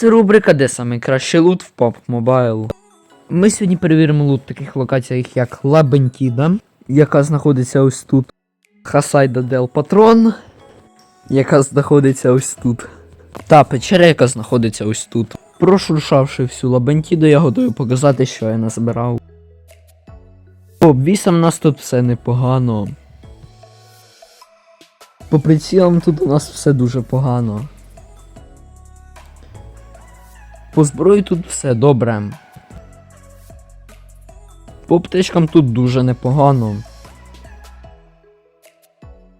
Це рубрика, де найкращий лут в PUBG Mobile. Ми сьогодні перевіримо лут в таких локаціях, як Лабентіда, яка знаходиться ось тут. Хасайда Дел Патрон, яка знаходиться ось тут. Та печера, яка знаходиться ось тут. Прошуршавши всю Лабентіду, я готовий показати, що я назбирав. По обвісам у нас тут все непогано. По прицілам тут у нас все дуже погано. По зброї тут все добре. По аптечкам тут дуже непогано.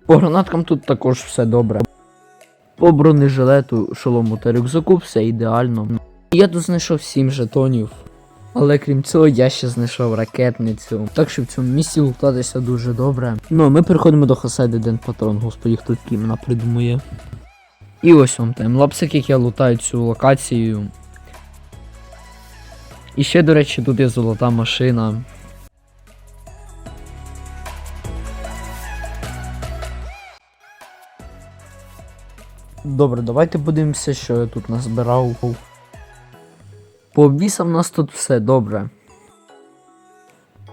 По гранаткам тут також все добре. По бронежилету, шолому та рюкзаку все ідеально. Я тут знайшов 7 жетонів. Але крім цього, я ще знайшов ракетницю. Так що в цьому місці лутатися дуже добре. Ну а ми переходимо до Хасайди Ден Патрон. Господи, хто мене придумує. І ось вам таймлапсик, як я лутаю цю локацію. І ще, до речі, тут є золота машина. Добре, давайте подивимося, що я тут назбирав. По обвісам у нас тут все добре.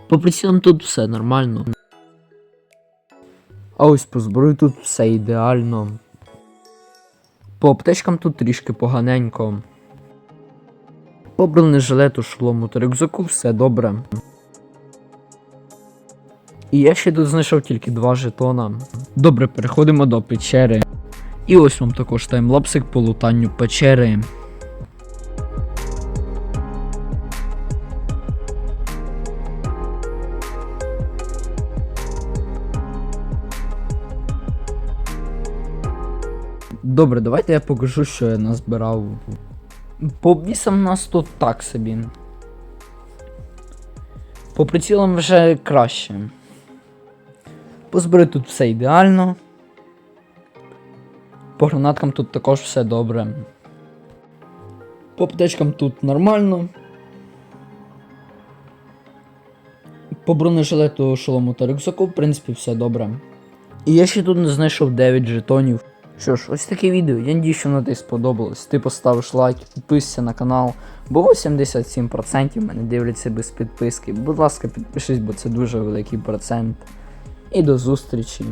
По прицілам тут все нормально. А ось по зброї тут все ідеально. По аптечкам тут трішки поганенько. По бронежилету, шолому та рюкзаку все добре. І я ще тут знайшов тільки два жетона. Добре, переходимо до печери. І ось вам також таймлапсик по лутанню печери. Добре, давайте я покажу, що я назбирав. По обвісам у нас тут так собі. По прицілам вже краще. По зброї тут все ідеально. По гранаткам тут також все добре. По аптечкам тут нормально. По бронежилету, шолому та рюкзаку, в принципі, все добре. І я ще тут не знайшов 9 жетонів. Що ж, ось таке відео. Я надію, що воно тобі сподобалось. Ти поставиш лайк, підписуйся на канал. Бо 87% мене дивляться без підписки. Будь ласка, підпишись, бо це дуже великий процент. І до зустрічі.